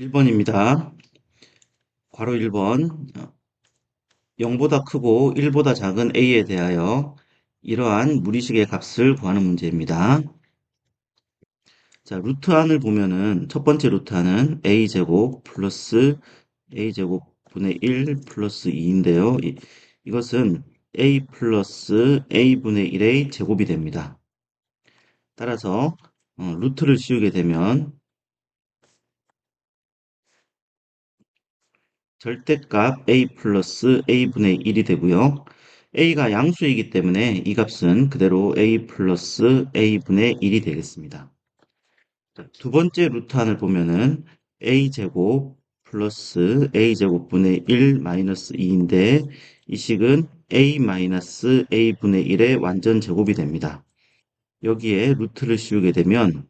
1번입니다. 괄호 1번 0보다 크고 1보다 작은 a에 대하여 이러한 무리식의 값을 구하는 문제입니다. 자, 루트 안을 보면은 첫 번째 루트 안은 a제곱 플러스 a제곱 분의 1 플러스 2인데요. 이, 이것은 a 플러스 a분의 1의 제곱이 됩니다. 따라서 어, 루트를 씌우게 되면 절대값 a 플러스 a분의 1이 되고요. a가 양수이기 때문에 이 값은 그대로 a 플러스 a분의 1이 되겠습니다. 두 번째 루트안을 보면은 a제곱 플러스 a제곱분의 1 마이너스 2인데 이 식은 a 마이너스 a분의 1의 완전 제곱이 됩니다. 여기에 루트를 씌우게 되면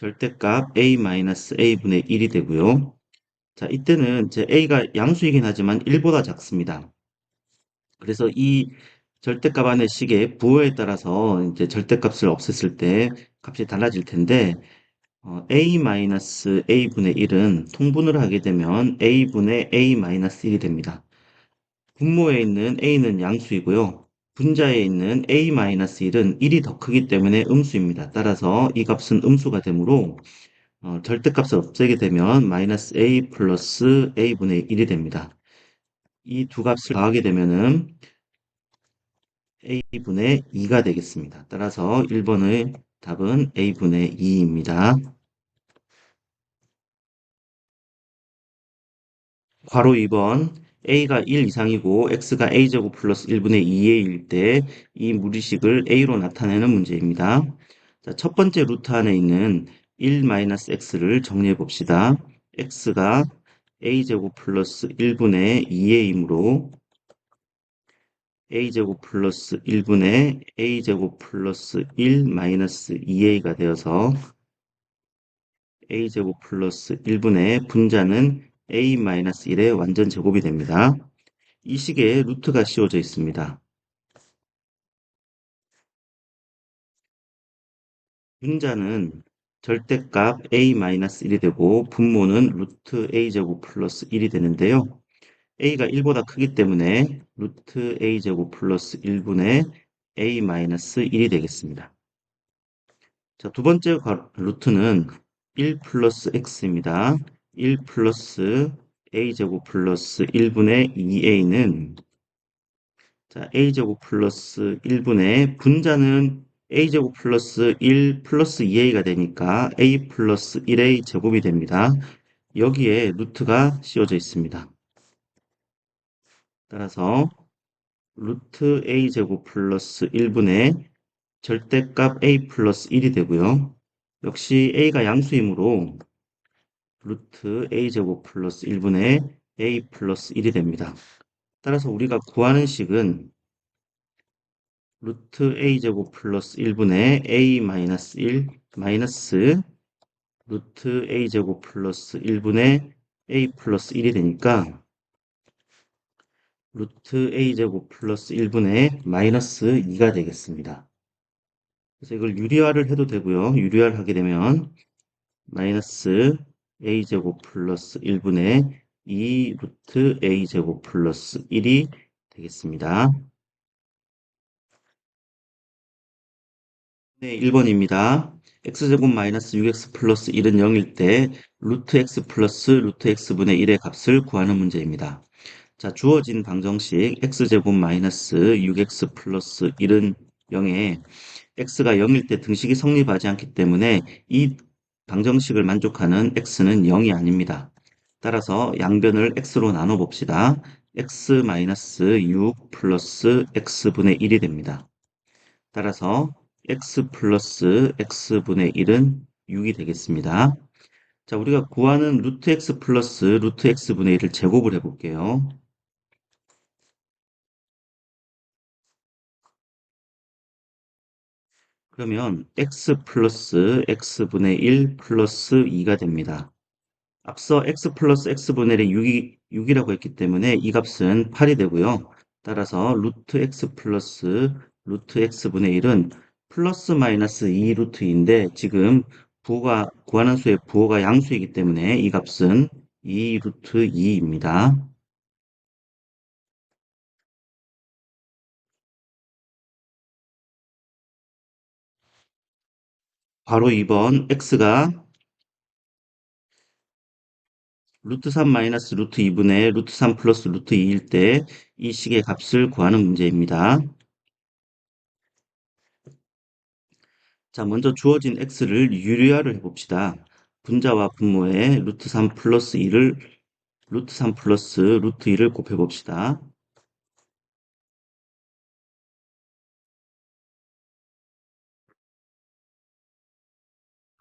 절대값 a-a분의 1이 되고요. 자, 이때는 이제 a가 양수이긴 하지만 1보다 작습니다. 그래서 이 절대값 안의 식의 부호에 따라서 이제 절대값을 없앴을 때 값이 달라질 텐데 어, a-a분의 1은 통분을 하게 되면 a분의 a-1이 됩니다. 분모에 있는 a는 양수이고요. 분자에 있는 a-1은 1이 더 크기 때문에 음수입니다. 따라서 이 값은 음수가 되므로 어, 절대값을 없애게 되면 마이너스 a 플러스 a분의 1이 됩니다. 이 두 값을 더하게 되면은 a분의 2가 되겠습니다. 따라서 1번의 답은 a분의 2입니다. 괄호 2번 a가 1 이상이고 x가 a제곱 플러스 1분의 2a일 때 이 무리식을 a로 나타내는 문제입니다. 자, 첫 번째 루트 안에 있는 1-x를 정리해 봅시다. x가 a제곱 플러스 1분의 2a이므로 a제곱 플러스 1분의 a제곱 플러스 1 마이너스 2a가 되어서 a제곱 플러스 1분의 분자는 a-1의 완전 제곱이 됩니다. 이 식에 루트가 씌워져 있습니다. 분자는 절대값 a-1이 되고 분모는 루트 a제곱 플러스 1이 되는데요. a가 1보다 크기 때문에 루트 a제곱 플러스 1분의 a-1이 되겠습니다. 자, 두 번째 루트는 1 플러스 x입니다. 1 플러스 a제곱 플러스 1분의 2a는 자, a제곱 플러스 1분의 분자는 a제곱 플러스 1 플러스 2a가 되니까 a 플러스 1a 제곱이 됩니다. 여기에 루트가 씌워져 있습니다. 따라서 루트 a제곱 플러스 1분의 절대값 a 플러스 1이 되고요. 역시 a가 양수이므로 루트 a제곱 플러스 1분의 a 플러스 1이 됩니다. 따라서 우리가 구하는 식은 루트 a제곱 플러스 1분의 a 마이너스 1 마이너스 루트 a제곱 플러스 1분의 a 플러스 1이 되니까 루트 a제곱 플러스 1분의 마이너스 2가 되겠습니다. 그래서 이걸 유리화를 해도 되고요. 유리화를 하게 되면 마이너스 a제곱 플러스 1분의 2 루트 a제곱 플러스 1이 되겠습니다. 네, 1번입니다. x제곱 마이너스 6x 플러스 1은 0일 때 루트 x 플러스 루트 x분의 1의 값을 구하는 문제입니다. 자, 주어진 방정식 x제곱 마이너스 6x 플러스 1은 0에 x가 0일 때 등식이 성립하지 않기 때문에 이 방정식을 만족하는 x는 0이 아닙니다. 따라서 양변을 x로 나눠 봅시다. x-6 플러스 x분의 1이 됩니다. 따라서 x 플러스 x분의 1은 6이 되겠습니다. 자, 우리가 구하는 루트 x 플러스 루트 x분의 1을 제곱을 해볼게요. 그러면 x 플러스 x분의 1 플러스 2가 됩니다. 앞서 x 플러스 x분의 1이 6이, 6이라고 했기 때문에 이 값은 8이 되고요. 따라서 루트 x 플러스 루트 x분의 1은 플러스 마이너스 2 루트 2인데 지금 부호가 구하는 수의 부호가 양수이기 때문에 이 값은 2 루트 2입니다. 바로 2번 x가 루트 3 마이너스 루트 2분의 루트 3 플러스 루트 2일 때 이 식의 값을 구하는 문제입니다. 자, 먼저 주어진 x를 유리화를 해봅시다. 분자와 분모에 루트 3 플러스 2를 루트 3 플러스 루트 2를 곱해봅시다.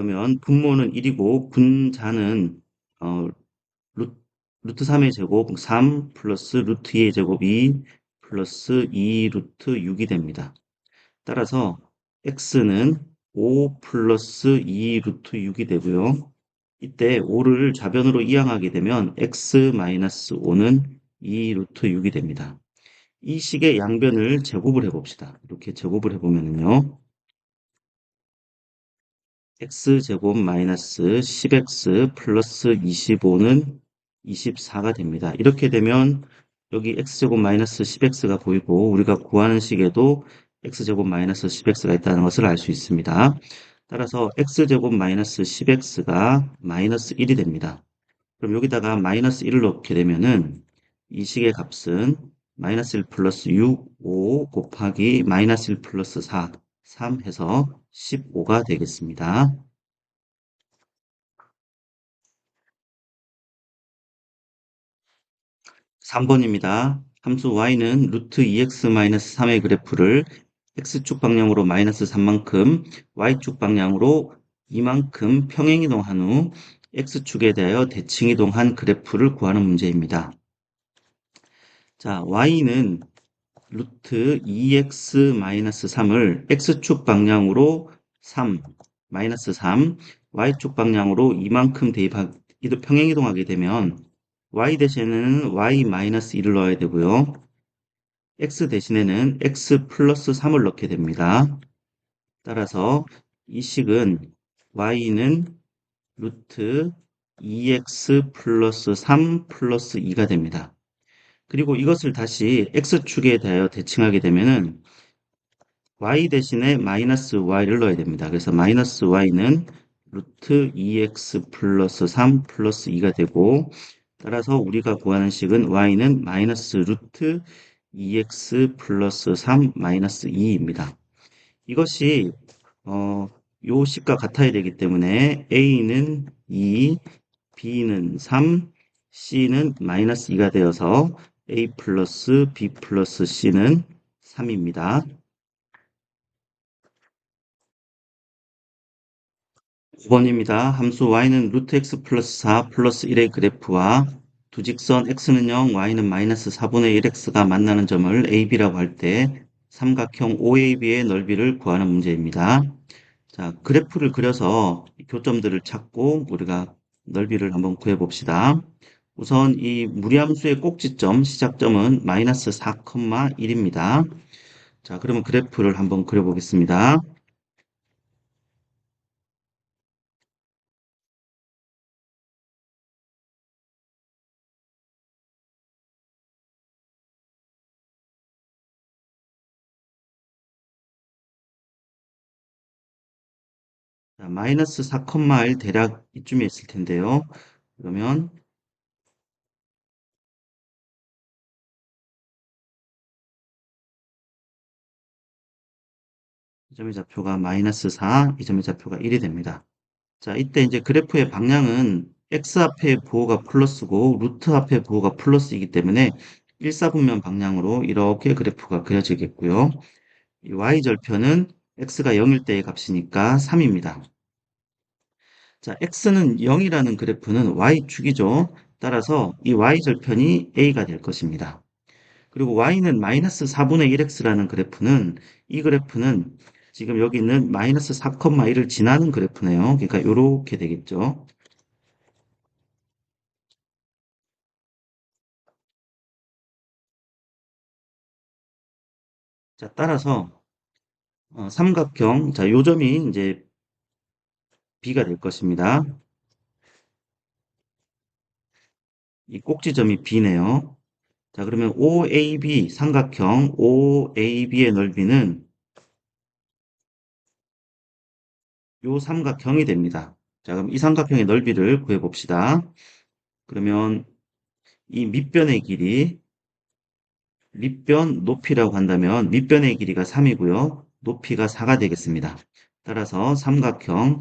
그러면 분모는 1이고 분자는 어, 루, 루트 3의 제곱 3 플러스 루트 2의 제곱 2 플러스 2 루트 6이 됩니다. 따라서 x는 5 플러스 2 루트 6이 되고요. 이때 5를 좌변으로 이항하게 되면 x 마이너스 5는 2 루트 6이 됩니다. 이 식의 양변을 제곱을 해봅시다. 이렇게 제곱을 해보면요. X제곱 마이너스 10x 플러스 25는 24가 됩니다. 이렇게 되면 여기 x제곱 마이너스 10x가 보이고 우리가 구하는 식에도 x제곱 마이너스 10x가 있다는 것을 알 수 있습니다. 따라서 x제곱 마이너스 10x가 마이너스 1이 됩니다. 그럼 여기다가 마이너스 1을 넣게 되면은 이 식의 값은 마이너스 1 플러스 6, 5 곱하기 마이너스 1 플러스 4, 3 해서 15가 되겠습니다. 3번입니다. 함수 y는 루트 2x-3의 그래프를 x축 방향으로 마이너스 3만큼, y축 방향으로 이만큼 평행이동한 후 x축에 대하여 대칭이동한 그래프를 구하는 문제입니다. 자, y는 루트 2x-3을 x축 방향으로 3, 마이너스 3, y축 방향으로 이만큼 대입하, 평행이동하게 되면 y 대신에는 y-1을 넣어야 되고요. x 대신에는 x 플러스 3을 넣게 됩니다. 따라서 이 식은 y는 루트 2x 플러스 3 플러스 2가 됩니다. 그리고 이것을 다시 x축에 대하여 대칭하게 되면은 y 대신에 마이너스 y를 넣어야 됩니다. 그래서 마이너스 y는 루트 2x 플러스 3 플러스 2가 되고 따라서 우리가 구하는 식은 y는 마이너스 루트 2x 플러스 3 마이너스 2입니다. 이것이 어, 요 식과 같아야 되기 때문에 a는 2, b는 3, c는 마이너스 2가 되어서 a 플러스 b 플러스 c는 3입니다. 9번입니다. 함수 y는 루트 x 플러스 4 플러스 1의 그래프와 두 직선 x는 0, y는 마이너스 4분의 1x가 만나는 점을 ab라고 할 때 삼각형 OAB의 넓이를 구하는 문제입니다. 자, 그래프를 그려서 교점들을 찾고 우리가 넓이를 한번 구해 봅시다. 우선 이 무리함수의 꼭지점, 시작점은 마이너스 4,1입니다. 자, 그러면 그래프를 한번 그려보겠습니다. 자, 마이너스 4,1 대략 이쯤에 있을 텐데요. 그러면 이 점의 좌표가 마이너스 4, 이 점의 좌표가 1이 됩니다. 자, 이때 이제 그래프의 방향은 x 앞에 부호가 플러스고 루트 앞에 부호가 플러스이기 때문에 일사분면 방향으로 이렇게 그래프가 그려지겠고요. 이 y절편은 x가 0일 때의 값이니까 3입니다. 자, x는 0이라는 그래프는 y축이죠. 따라서 이 y절편이 a가 될 것입니다. 그리고 y는 마이너스 4분의 1x라는 그래프는 이 그래프는 지금 여기 있는 마이너스 4,1을 지나는 그래프네요. 그러니까 이렇게 되겠죠. 자, 따라서 어, 삼각형, 자, 요 점이 이제 B가 될 것입니다. 이 꼭지점이 B네요. 자, 그러면 OAB 삼각형 OAB의 넓이는 요 삼각형이 됩니다. 자, 그럼 이 삼각형의 넓이를 구해 봅시다. 그러면 이 밑변의 길이 밑변 높이라고 한다면 밑변의 길이가 3이고요. 높이가 4가 되겠습니다. 따라서 삼각형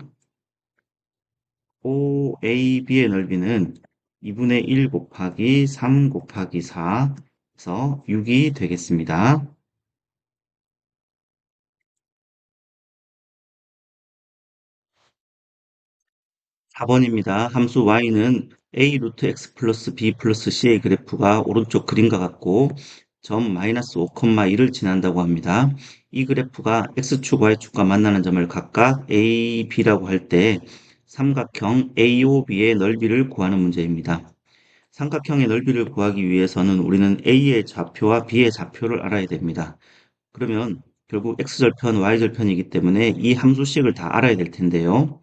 OAB의 넓이는 2분의 1 곱하기 3 곱하기 4에서 6이 되겠습니다. 4번입니다. 함수 y는 a 루트 x 플러스 b 플러스 c의 그래프가 오른쪽 그림과 같고 점 마이너스 5,1을 지난다고 합니다. 이 그래프가 x축과 y축과 만나는 점을 각각 a, b라고 할 때 삼각형 AOB의 넓이를 구하는 문제입니다. 삼각형의 넓이를 구하기 위해서는 우리는 A의 좌표와 B의 좌표를 알아야 됩니다. 그러면 결국 X절편, Y절편이기 때문에 이 함수식을 다 알아야 될 텐데요.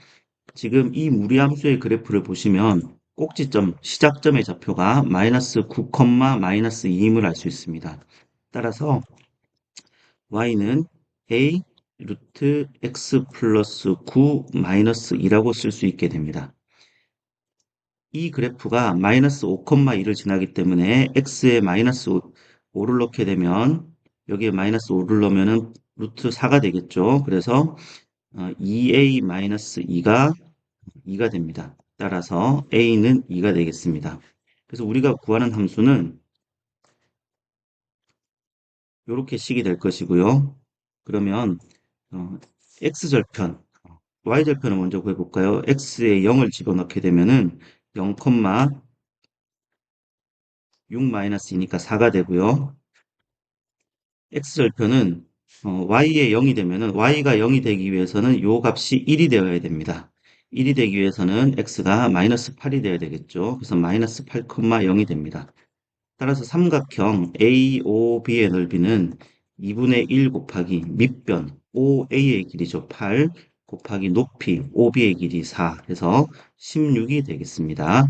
지금 이 무리함수의 그래프를 보시면 꼭지점, 시작점의 좌표가 마이너스 9, 마이너스 2임을 알 수 있습니다. 따라서 y는 a 루트 x 플러스 9 마이너스 2라고 쓸 수 있게 됩니다. 이 그래프가 마이너스 5,2를 지나기 때문에 x에 마이너스 5 를 넣게 되면 여기에 마이너스 5를 넣으면 루트 4가 되겠죠. 그래서 2a 어, 마이너스 2가 2가 됩니다. 따라서 a는 2가 되겠습니다. 그래서 우리가 구하는 함수는 이렇게 식이 될 것이고요. 그러면 어, x절편, y절편을 먼저 구해볼까요? x에 0을 집어넣게 되면은 0,6-2니까 4가 되고요. x절편은 어, y에 0이 되면은 y가 0이 되기 위해서는 요 값이 1이 되어야 됩니다. 1이 되기 위해서는 x가 마이너스 8이 되어야 되겠죠. 그래서 마이너스 8,0이 됩니다. 따라서 삼각형 AOB의 넓이는 2분의 1 곱하기 밑변 OA의 길이죠. 8 곱하기 높이 OB의 길이 4 해서 16이 되겠습니다.